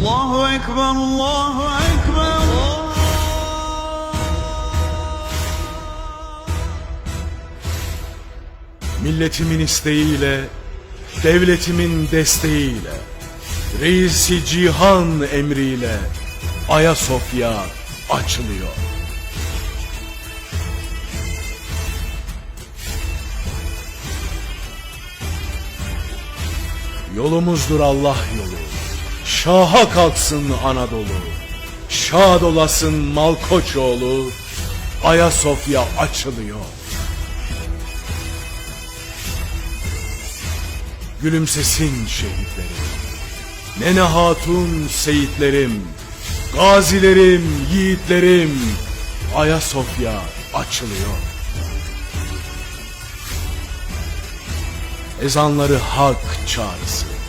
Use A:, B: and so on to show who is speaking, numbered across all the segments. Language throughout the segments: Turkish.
A: Allahu Ekber, Allahu Ekber.
B: Milletimin isteğiyle, devletimin desteğiyle, reisi cihan emriyle Ayasofya açılıyor. Yolumuzdur Allah yolu. Şaha kalksın Anadolu. Şad olasın Malkoçoğlu. Ayasofya açılıyor. Gülümsesin şehitlerim. Nene hatun seyitlerim. Gazilerim, yiğitlerim. Ayasofya açılıyor. Ezanları hak çağrısı.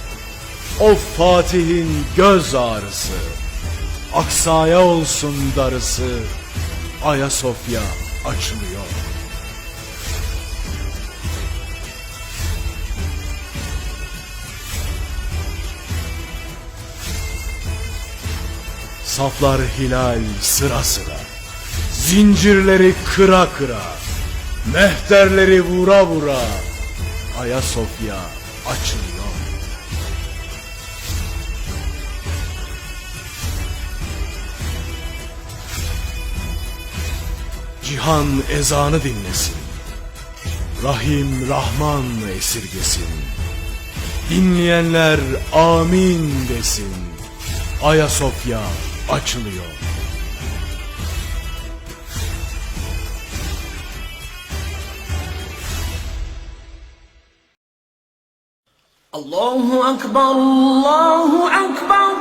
B: O Fatih'in göz ağrısı. Aksaya olsun darısı. Ayasofya açılıyor. Saflar hilal sıra sıra. Zincirleri kıra kıra. Mehterleri vura vura. Ayasofya açılıyor. Cihan ezanı dinlesin. Rahim Rahman esirgesin. Dinleyenler amin desin. Ayasofya açılıyor.
C: Allahu Akbar, Allahu Akbar.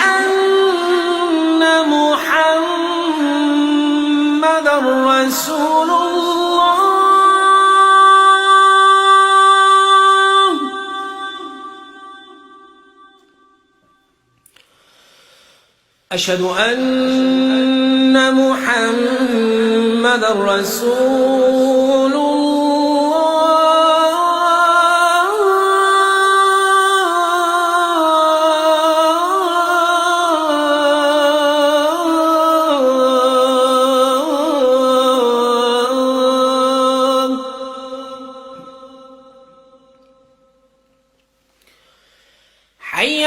C: رسول الله. أشهد أن محمد رسول